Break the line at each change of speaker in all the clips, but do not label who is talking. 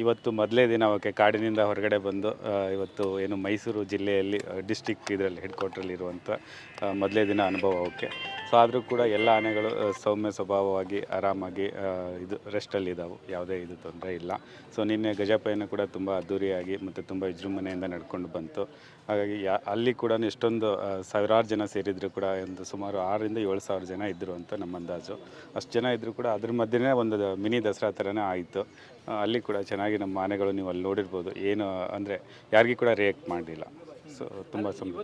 ಇವತ್ತು ಮೊದಲೇ ದಿನ ಓಕೆ ಕಾಡಿನಿಂದ ಹೊರಗಡೆ ಬಂದು ಇವತ್ತು ಏನು ಮೈಸೂರು ಜಿಲ್ಲೆಯಲ್ಲಿ ಡಿಸ್ಟಿಕ್ ಇದರಲ್ಲಿ ಹೆಡ್ ಕ್ವಾರ್ಟ್ರಲ್ಲಿ ಇರುವಂಥ ಮೊದಲೇ ದಿನ ಅನುಭವ ಓಕೆ ಸೊ ಆದರೂ ಕೂಡ ಎಲ್ಲ ಆನೆಗಳು ಸೌಮ್ಯ ಸ್ವಭಾವವಾಗಿ ಆರಾಮಾಗಿ ಇದು ರೆಸ್ಟಲ್ಲಿ ಇದ್ದಾವೆ ಯಾವುದೇ ಇದು ತೊಂದರೆ ಇಲ್ಲ. ಸೊ ನಿನ್ನೆ ಗಜಪಯನ ಕೂಡ ತುಂಬ ಅದ್ದೂರಿಯಾಗಿ ಮತ್ತು ತುಂಬ ವಿಜೃಂಭಣೆಯಿಂದ ನಡ್ಕೊಂಡು ಬಂತು. ಹಾಗಾಗಿ ಅಲ್ಲಿ ಕೂಡ ಎಷ್ಟೊಂದು ಸಾವಿರಾರು ಜನ ಸೇರಿದ್ರು ಕೂಡ, ಒಂದು ಸುಮಾರು ಆರರಿಂದ ಏಳು ಸಾವಿರ ಜನ ಇದ್ದರು ಅಂತ ನಮ್ಮ ಅಂದಾಜು ಅಷ್ಟು ಜನ ಇದ್ದರೂ ಕೂಡ ಅದ್ರ ಮಧ್ಯೆ ಒಂದು ಮಿನಿ ದಸರಾ ಥರನೇ ಆಯಿತು. ಅಲ್ಲಿ ಕೂಡ ಚೆನ್ನಾಗಿ ನಮ್ಮ ಆನೆಗಳು ನೀವು ಅಲ್ಲಿ ನೋಡಿರ್ಬೋದು. ಏನು ಅಂದರೆ ಯಾರಿಗೂ ಕೂಡ ರಿಯಾಕ್ಟ್ ಮಾಡಲಿಲ್ಲ. ಸೊ ತುಂಬ
ತುಂಬಾ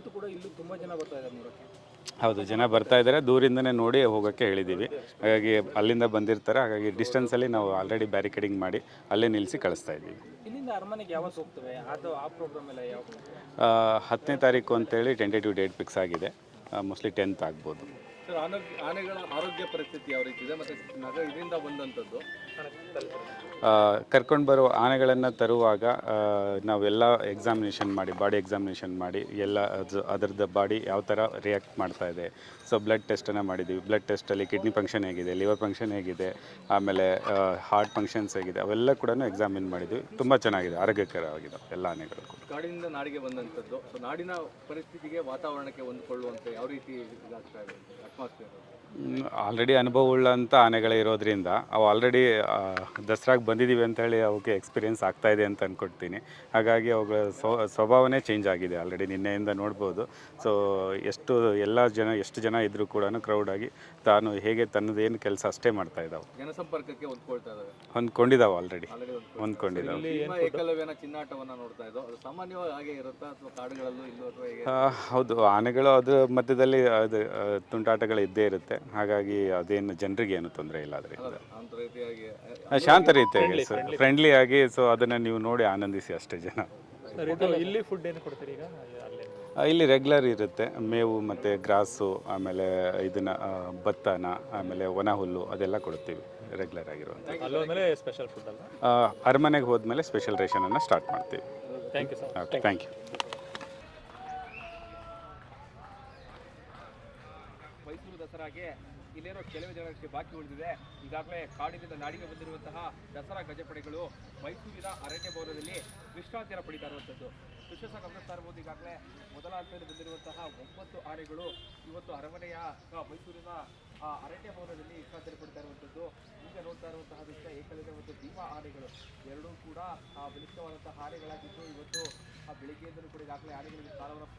ಹೌದು ಜನ ಬರ್ತಾ ಇದ್ದಾರೆ ದೂರಿಂದನೇ ನೋಡಿ ಹೋಗೋಕ್ಕೆ ಹೇಳಿದ್ದೀವಿ ಹಾಗಾಗಿ ಅಲ್ಲಿಂದ ಬಂದಿರ್ತಾರೆ. ಹಾಗಾಗಿ ಡಿಸ್ಟೆನ್ಸಲ್ಲಿ ನಾವು ಆಲ್ರೆಡಿ ಬ್ಯಾರಿಕೇಡಿಂಗ್ ಮಾಡಿ ಅಲ್ಲೇ ನಿಲ್ಲಿಸಿ ಕಳಿಸ್ತಾ ಇದ್ದೀವಿ. ಹತ್ತನೇ ತಾರೀಕು ಅಂತೇಳಿ ಟೆಂಟೇಟಿವ್ ಡೇಟ್ ಫಿಕ್ಸ್ ಆಗಿದೆ. ಮೋಸ್ಟ್ಲಿ ಟೆಂತ್ ಆಗ್ಬೋದು.
ಸರ್ ಆರೋಗ್ಯ ಆನೆಗಳ ಆರೋಗ್ಯ ಪರಿಸ್ಥಿತಿ ಯಾವ ರೀತಿ ಇದೆ? ಮತ್ತೆ ನಗರ ಇದರಿಂದ ಬಂದಂಥದ್ದು?
ಕರ್ಕೊಂಡು ಬರೋ ಆನೆಗಳನ್ನು ತರುವಾಗ ನಾವೆಲ್ಲ ಎಕ್ಸಾಮಿನೇಷನ್ ಮಾಡಿ ಬಾಡಿ ಎಕ್ಸಾಮಿನೇಷನ್ ಮಾಡಿ ಎಲ್ಲ ಅದು ಅದರದ್ದು ಬಾಡಿ ಯಾವ ಥರ ರಿಯಾಕ್ಟ್ ಮಾಡ್ತಾ ಇದೆ. ಸೊ ಬ್ಲಡ್ ಟೆಸ್ಟನ್ನು ಮಾಡಿದ್ದೀವಿ ಬ್ಲಡ್ ಟೆಸ್ಟಲ್ಲಿ ಕಿಡ್ನಿ ಫಂಕ್ಷನ್ ಹೇಗಿದೆ ಲಿವರ್ ಫಂಕ್ಷನ್ ಹೇಗಿದೆ ಆಮೇಲೆ ಹಾರ್ಟ್ ಫಂಕ್ಷನ್ಸ್ ಹೇಗಿದೆ ಅವೆಲ್ಲ ಕೂಡ ಎಕ್ಸಾಮಿನ್ ಮಾಡಿದ್ವಿ. ತುಂಬ ಚೆನ್ನಾಗಿದೆ ಆರೋಗ್ಯಕರವಾಗಿದೆ ಎಲ್ಲ ಆನೆಗಳು ಕೂಡ.
ಕಾಡಿನಿಂದ ನಾಡಿಗೆ ಬಂದಂಥದ್ದು. ಸೊ ನಾಡಿನ ಪರಿಸ್ಥಿತಿಗೆ ವಾತಾವರಣಕ್ಕೆ ಹೊಂದಿಕೊಳ್ಳುವಂತೆ ಯಾವ ರೀತಿ ಇದಾಗ್ತಾ ಇದೆ?
ಆಲ್ರೆಡಿ ಅನುಭವವುಳ್ಳಂಥ ಆನೆಗಳೇ ಇರೋದ್ರಿಂದ ಅವು ಆಲ್ರೆಡಿ ದಸರಾಗೆ ಬಂದಿದ್ದೀವಿ ಅಂತ ಹೇಳಿ ಅವಕ್ಕೆ ಎಕ್ಸ್ಪೀರಿಯೆನ್ಸ್ ಆಗ್ತಾ ಇದೆ ಅಂತ ಅಂದ್ಕೊಡ್ತೀನಿ ಹಾಗಾಗಿ ಅವುಗಳ ಸ್ವಭಾವನೇ ಚೇಂಜ್ ಆಗಿದೆ ಆಲ್ರೆಡಿ ನಿನ್ನೆಯಿಂದ ನೋಡ್ಬೋದು. ಸೊ ಎಷ್ಟು ಎಲ್ಲ ಜನ ಎಷ್ಟು ಜನ ಇದ್ದರೂ ಕೂಡ ಆಗಿ ತಾನು ಹೇಗೆ ತನ್ನದೇನು ಕೆಲಸ ಅಷ್ಟೇ ಮಾಡ್ತಾ ಇದ್ದಾವೆ.
ಜನಸಂಪರ್ಕಕ್ಕೆ ಹೊಂದ್ಕೊಳ್ತಾ
ಹೊಂದ್ಕೊಂಡಿದ್ದಾವೆ ಆಲ್ರೆಡಿ ಹೊಂದ್ಕೊಂಡಿದ್ದಾವೆ.
ಅದು
ಹೌದು ಆನೆಗಳು ಅದ್ರ ಮಧ್ಯದಲ್ಲಿ ಅದು ಆ, ತುಂಟಾಟಗಳು ಇದ್ದೇ ಇರುತ್ತೆ. ಹಾಗಾಗಿ ಅದೇನು ಜನರಿಗೆ ಏನು ತೊಂದರೆ ಇಲ್ಲ ಅದರಿಂದ
ಶಾಂತ ರೀತಿಯಾಗಿ
ಸರ್ ಶಾಂತ ರೀತಿಯಾಗಿ ಫ್ರೆಂಡ್ಲಿ ಆಗಿ ಸೊ ಅದನ್ನು ನೀವು ನೋಡಿ ಆನಂದಿಸಿ ಅಷ್ಟೇ ಜನ.
ಇಲ್ಲಿ ಫುಡ್ ಏನು ಕೊಡ್ತೀರಿ ಈಗ? ಅಲ್ಲೇ
ಆ, ಇಲ್ಲಿ ರೆಗ್ಯುಲರ್ ಇರುತ್ತೆ. ಮೇವು ಮತ್ತು ಗ್ರಾಸು ಆಮೇಲೆ ಇದನ್ನು ಭತ್ತನ ಆಮೇಲೆ ಒಣ ಹುಲ್ಲು ಅದೆಲ್ಲ ಕೊಡ್ತೀವಿ ರೆಗ್ಯುಲರ್ ಆಗಿರುವಂಥ
ಅಲ್ಲೋದ್ಮೇಲೆ ಸ್ಪೆಷಲ್ ಫುಡ್ ಅಲ್ಲ?
ಆ, ಅರಮನೆಗೆ ಹೋದ್ಮೇಲೆ ಸ್ಪೆಷಲ್ ರೇಷನನ್ನು ಸ್ಟಾರ್ಟ್ ಮಾಡ್ತೀವಿ.
Thank you sir
okay thank you
ದಸರಾಗೆ ಇಲ್ಲೇನೋ ಕೆಲವೇ ಜನಕ್ಕೆ ಬಾಕಿ ಉಳಿದಿದೆ. ಈಗಾಗಲೇ ಕಾಡಿನಿಂದ ನಾಡಿಗೆ ಬಂದಿರುವಂತಹ ದಸರಾ ಗಜಪಡೆಗಳು ಮೈಸೂರಿನ ಅರಣ್ಯ ಭವನದಲ್ಲಿ ವಿಶ್ರಾಂತಿಯನ್ನು ಪಡಿತಾ ಇರುವಂಥದ್ದು. ವಿಶೇಷ ಗಮನಿಸ್ತಾ ಇರ್ಬೋದು ಈಗಾಗಲೇ ಮೊದಲ ಹಂತದಲ್ಲಿ ಬಂದಿರುವಂತಹ ಒಂಬತ್ತು ಆನೆಗಳು ಇವತ್ತು ಅರಮನೆಯ ಮೈಸೂರಿನ ಅರಣ್ಯ ಭವನದಲ್ಲಿ ವಿಶ್ರಾಂತಿಯನ್ನು ಪಡಿತಾ ಇರುವಂಥದ್ದು. ಈಗ ನೋಡ್ತಾ ಇರುವಂತಹ ದೃಶ್ಯ ಏಕಲವ್ಯ ಮತ್ತು ಭೀಮಾ ಆನೆಗಳು. ಎರಡೂ ಕೂಡ ಆ, ಬಲಿಷ್ಠವಾದಂತಹ ಆನೆಗಳಾಗಿದ್ದು ಇವತ್ತು ಆ ಬೆಳಿಗ್ಗೆಯಿಂದಲೂ ಕೂಡ ಈಗಾಗಲೇ ಆನೆಗಳಿಗೆ ಸ್ಥಾನವನ್ನು